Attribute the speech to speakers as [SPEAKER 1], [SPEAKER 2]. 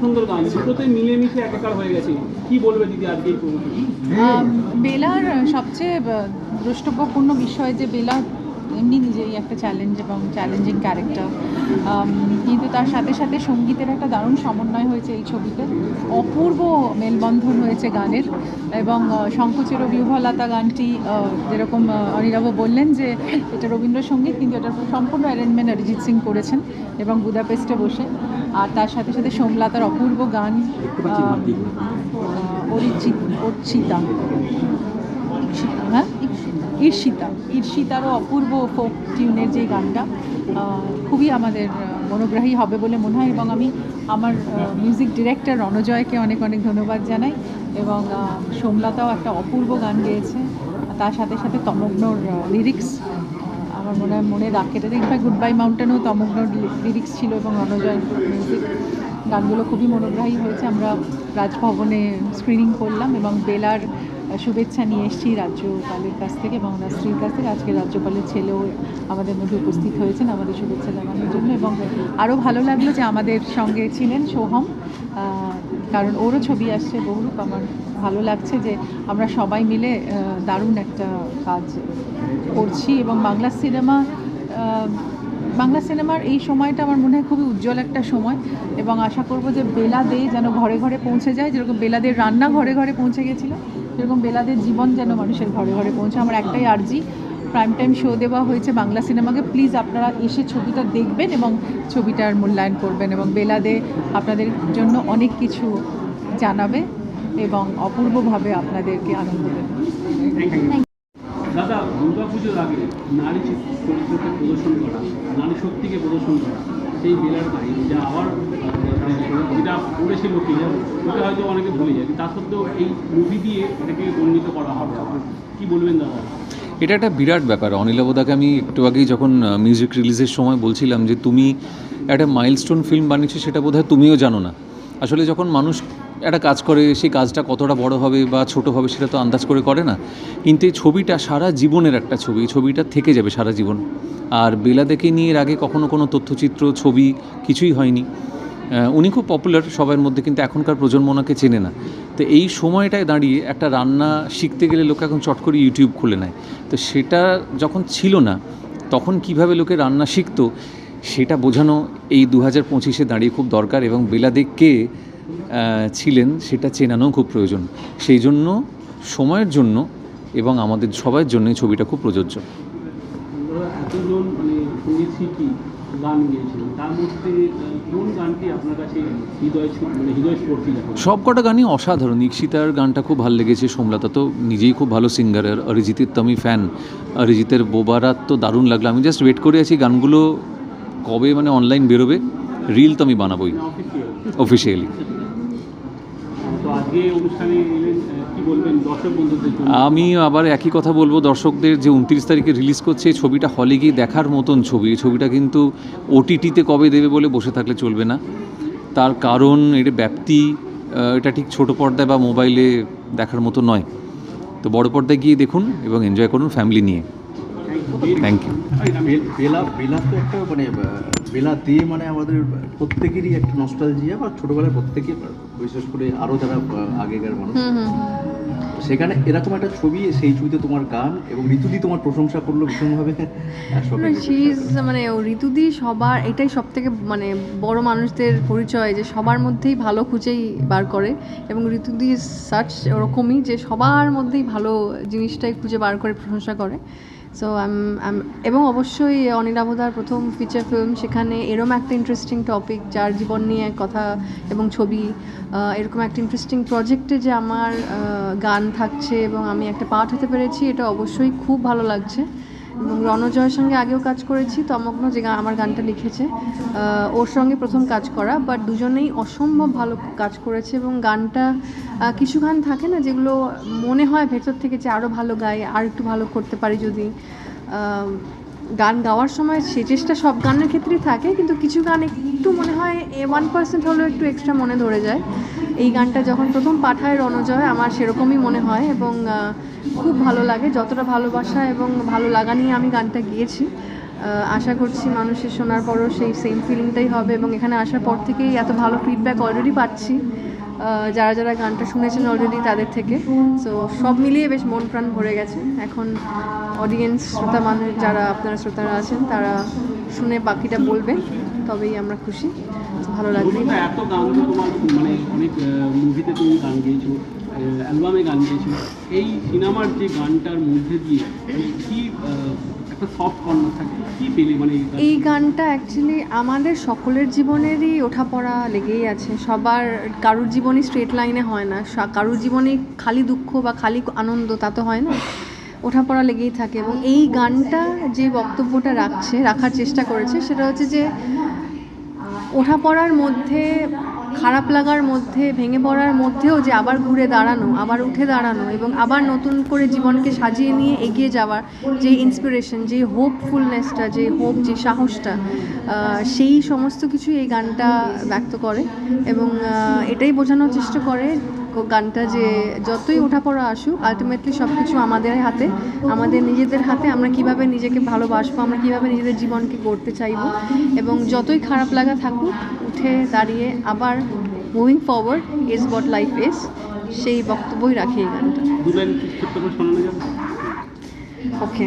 [SPEAKER 1] সুন্দর গান দুটোতে মিলেমিশে একাকার হয়ে গেছে। কি বলবে দিদি আজকে
[SPEAKER 2] বেলার সবচেয়ে দ্রষ্টব্যপূর্ণ বিষয় যে বেলা এমনি নিজেই একটা চ্যালেঞ্জ এবং চ্যালেঞ্জিং ক্যারেক্টার কিন্তু তার সাথে সাথে সঙ্গীতের একটা দারুণ সমন্বয় হয়েছে এই ছবিতে। অপূর্ব মেলবন্ধন হয়েছে গানের এবং শঙ্কুচের বিহ্বলতা গানটি যেরকম অনিরাবু বললেন যে এটা রবীন্দ্রসঙ্গীত কিন্তু এটার সম্পূর্ণ অ্যারেঞ্জমেন্ট অরিজিৎ সিং করেছেন এবং বুদাপেস্টে বসে। আর তার সাথে সাথে সোমলতার অপূর্ব গান অরিচিত হ্যাঁ? ঈর্ষিতা। ঈর্ষিতারও অপূর্ব ফোক টিউনের যে গানটা খুবই আমাদের মনোগ্রাহী হবে বলে মনে হয় এবং আমি আমার মিউজিক ডিরেক্টর রণজয়কে অনেক অনেক ধন্যবাদ জানাই এবং সোমলতাও একটা অপূর্ব গান গেয়েছে। তার সাথে সাথে তমগ্নর লিরিক্স আমার মনে হয় মনে রাখে দেয় ইনফ্যাক্ট গুড বাই মাউন্টেনও তমগ্ন লিরিক্স ছিল এবং অনজয় মিউজিক গানগুলো খুবই মনোগ্রাহী হয়েছে। আমরা রাজভবনে স্ক্রিনিং করলাম এবং বেলার শুভেচ্ছা নিয়ে এসেছি রাজ্যপালের কাছ থেকে এবং ওনার স্ত্রীর কাছ থেকে। আজকে রাজ্যপালের ছেলেও আমাদের মধ্যে উপস্থিত হয়েছেন আমাদের শুভেচ্ছা জানানোর জন্য এবং আরও ভালো লাগল যে আমাদের সঙ্গে ছিলেন সোহম। কারণ ওরও ছবি আসছে, বহুরূপ। আমার ভালো লাগছে যে আমরা সবাই মিলে দারুণ একটা কাজ করছি এবং বাংলা সিনেমা বাংলা সিনেমার এই সময়টা আমার মনে হয় খুবই উজ্জ্বল একটা সময় এবং আশা করব যে বেলা দে যেন ঘরে ঘরে পৌঁছে যায়। যেরকম বেলাদের রান্না ঘরে ঘরে পৌঁছে গেছিল যেরকম বেলাদের জীবন যেন মানুষের ঘরে ঘরে পৌঁছে। আমার একটাই আর্জি প্রাইম টাইম শো দেওয়া হয়েছে বাংলা সিনেমাকে। প্লিজ আপনারা এসে ছবিটা দেখবেন এবং ছবিটার মূল্যায়ন করবেন এবং বেলাদে আপনাদের জন্য অনেক কিছু জানাবে এবং অপূর্বভাবে আপনাদেরকে আনন্দ দেবে।
[SPEAKER 1] দাদা দুর্গা পুজোর আগে নারী চরিত্রকে প্রদর্শন করা, নারী শক্তিকে প্রদর্শন করা, সেই বেলার যা আবার যেটা ওটা হয়তো অনেকে ভুলে যায় তা সত্ত্বেও এই মুভি দিয়ে এটাকে করা হবে। কি বলবেন দাদা?
[SPEAKER 3] এটা একটা বিরাট ব্যাপার। অনিলাবদাকে আমি একটু আগেই যখন মিউজিক রিলিজের সময় বলছিলাম যে, তুমি একটা মাইলস্টোন ফিল্ম বানিয়েছো, সেটা বোধহয় তুমিও জানো না। আসলে যখন মানুষ একটা কাজ করে, সেই কাজটা কতটা বড় হবে বা ছোট হবে, সেটা তো আন্দাজ করে করে না। কিন্তু এই ছবিটা সারা জীবনের একটা ছবি, এই ছবিটা থেকে যাবে সারা জীবন। আর বেলাদেকে নিয়ে এর আগে কখনো কোনো তথ্যচিত্র, ছবি কিছুই হয়নি। উনি খুব পপুলার সবার মধ্যে, কিন্তু এখনকার প্রজন্ম ওনাকে চেনে না। তো এই সময়টায় দাঁড়িয়ে একটা রান্না শিখতে গেলে লোকে এখন চট করে ইউটিউব খুলে নেয়। তো সেটা যখন ছিল না, তখন কীভাবে লোকে রান্না শিখতো, সেটা বোঝানো এই দু হাজার পঁচিশে দাঁড়িয়ে খুব দরকার এবং বেলাদেক কে ছিলেন সেটা চেনানোও খুব প্রয়োজন। সেই জন্য, সময়ের জন্য এবং আমাদের সবার জন্য ছবিটা খুব প্রযোজ্য।
[SPEAKER 1] এতজন মানে গান গিয়েছিলেন তার মধ্যে কোন গানটি আপনার কাছে হৃদয় মানে হৃদয়
[SPEAKER 3] সব কটা গানই অসাধারণ। ইক্ষিতার গানটা খুব ভালো লেগেছে সোমলতা তো নিজেই খুব ভালো সিঙ্গার আর অরিজিতের তো আমি ফ্যান অরিজিতের বোবারাত তো দারুণ লাগল। আমি জাস্ট ওয়েট করে আছি গানগুলো কবে মানে অনলাইন বেরোবে। রিল তো আমি বানাবোই।
[SPEAKER 1] অফিসিয়াল
[SPEAKER 3] অফিসিয়ালি
[SPEAKER 1] তো আজকে অনুষ্ঠানে এলেন আহ, কি বলবেন দর্শক বন্ধুদের জন্য
[SPEAKER 3] আমি আবার একই কথা বলব, দর্শকদের যে উনত্রিশ তারিখে রিলিজ করছে ছবিটা হলে গিয়ে দেখার মতন ছবি। ছবিটা কিন্তু ওটিটিতে কবে দেবে বলে বসে থাকলে চলবে না। তার কারণ এর ব্যাপ্তি এটা ঠিক ছোট পর্দায় বা মোবাইলে দেখার মতো নয়। তো বড় পর্দায় গিয়ে দেখুন এবং এনজয় করুন ফ্যামিলি নিয়ে। থ্যাংক ইউ
[SPEAKER 4] বেলা বেলা তো একটা মানে বেলা দিয়ে মানে আমাদের প্রত্যেকেরই একটা নস্টালজিয়া বা ছোটোবেলায় প্রত্যেকে বিশেষ করে আরও যারা আগেকার মানুষ। সেখানে এরকম একটা ছবি সেই ছবিতে তোমার গান এবং ঋতুদি তোমার প্রশংসা করল ভীষণভাবে। সবাই
[SPEAKER 5] মানে ও ঋতুদি সবার এটাই সব থেকে মানে বড় মানুষদের পরিচয় যে সবার মধ্যেই ভালো খুঁজেই বার করে এবং ঋতুদি সার্চ ওরকমই যে সবার মধ্যেই ভালো জিনিসটাই খুঁজে বার করে প্রশংসা করে। সো এবং অবশ্যই অনিলাভদার প্রথম ফিচার ফিল্ম সেখানে এরম একটা ইন্টারেস্টিং টপিক যার জীবন নিয়ে কথা এবং ছবি এরকম একটা ইন্টারেস্টিং প্রজেক্টে যে আমার গান থাকছে এবং আমি একটা পার্ট হতে পেরেছি, এটা অবশ্যই খুব ভালো লাগছে। এবং রণজয়ের সঙ্গে আগেও কাজ করেছি, তমগ্ন যে আমার গানটা লিখেছে ওর সঙ্গে প্রথম কাজ করা বাট দুজনেই অসম্ভব ভালো কাজ করেছে এবং গানটা কিছু গান থাকে না যেগুলো মনে হয় ভেতর থেকে যে আরও ভালো গাই আর একটু ভালো করতে পারি যদি গান গাওয়ার সময় সে চেষ্টা সব গানের ক্ষেত্রেই থাকে, কিন্তু কিছু গান একটু মনে হয় এ ওয়ান পার্সেন্ট হলেও একটু এক্সট্রা মনে ধরে যায়। এই গানটা যখন প্রথম পাঠায় রণজয়, আমার সেরকমই মনে হয় এবং খুব ভালো লাগে, যতটা ভালোবাসা এবং ভালো লাগা নিয়ে আমি গানটা গিয়েছি। আশা করছি মানুষের শোনার পরও সেই সেম ফিলিংটাই হবে এবং এখানে আসার পর থেকেই এত ভালো ফিডব্যাক অলরেডি পাচ্ছি। যারা যারা গানটা শুনেছেন অলরেডি তাদের থেকে। সো সব মিলিয়ে বেশ মন প্রাণ ভরে গেছে। এখন অডিয়েন্স শ্রোতা মানুষ যারা আপনারা শ্রোতারা আছেন, তারা শুনে বাকিটা বলবে। তবেই আমরা খুশি। ভালো লাগবে।
[SPEAKER 1] মানে অ্যালবামে গান গেয়েছো এই সিনেমার যে গানটার মধ্যে দিয়ে মানে কি একটা সফট কর্নার থাকে, কি পেলে মানে এই
[SPEAKER 5] গানটা অ্যাকচুয়ালি আমাদের সকলের জীবনেরই ওঠাপড়া লেগেই আছে। সবার, কারুর জীবনই স্ট্রেট লাইনে হয় না। কারুর জীবনে খালি দুঃখ বা খালি আনন্দ, তা তো হয় না। ওঠাপড়া লেগেই থাকে এবং এই গানটা যে বক্তব্যটা রাখছে, রাখার চেষ্টা করেছে, সেটা হচ্ছে যে, ওঠাপড়ার মধ্যে খারাপ লাগার মধ্যে, ভেঙে পড়ার মধ্যেও যে আবার ঘুরে দাঁড়ানো, আবার উঠে দাঁড়ানো এবং আবার নতুন করে জীবনকে সাজিয়ে নিয়ে এগিয়ে যাওয়ার যে ইন্সপিরেশন যে হোপফুলনেসটা যে হোপ যে সাহসটা সেই সমস্ত কিছু এই গানটা ব্যক্ত করে এবং এটাই বোঝানোর চেষ্টা করে গানটা যে যতই ওঠাপড়া আসুক আলটিমেটলি সব কিছু আমাদের হাতে আমাদের নিজেদের হাতে আমরা কীভাবে নিজেকে ভালোবাসবো আমরা কীভাবে নিজেদের জীবনকে গড়তে চাইব এবং যতই খারাপ লাগা থাকুক উঠে দাঁড়িয়ে আবার moving forward is but life is সেই বক্তব্যই রাখি এই গানটা। ওকে